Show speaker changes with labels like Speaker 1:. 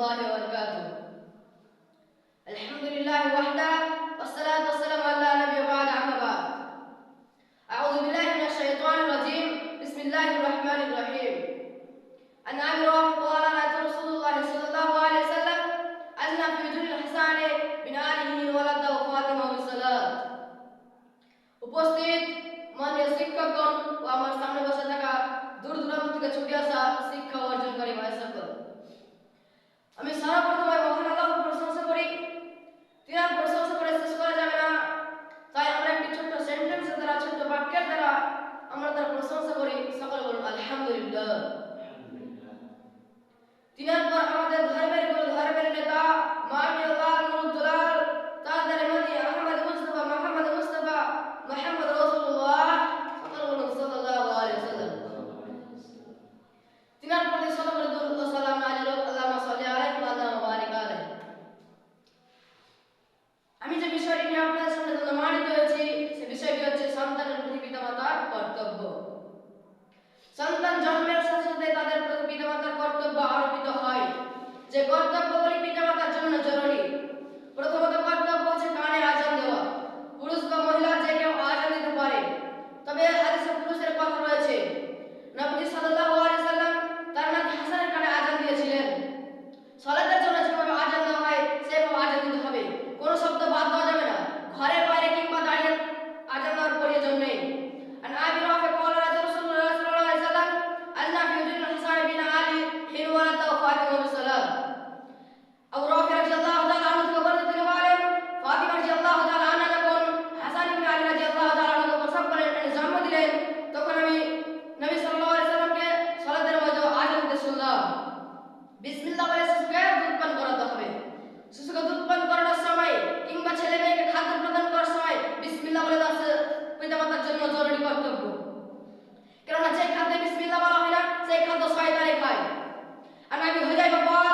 Speaker 1: الله وبركاته. الحمد لله وحده والصلاة والسلام على نبي وعلى بعد. أعوذ بالله من الشيطان الرجيم. بسم الله الرحمن الرحيم. أنا أمر আপনার সামনে প্রমাণিত হয়েছে সে বিষয়টি হচ্ছে সন্তানের প্রতি পিতামাতার কর্তব্য সন্তান বিসমিল্লাহ বলে শিশুকে দুধ পান করাতে হবে। শিশুকে দুধ পান করানোর সময় কিংবা ছেলে মেয়েকে খাদ্য প্রদান করার সময় বিসমিল্লাহ বলে দাস দেওয়া পিতামাতার জন্য জরুরি কর্তব্য। কেননা যে খাদ্যে বিসমিল্লাহ বলা হয় না, সেই খাদ্য শয়তানে খায় আর আমি হয়ে যাই বাবা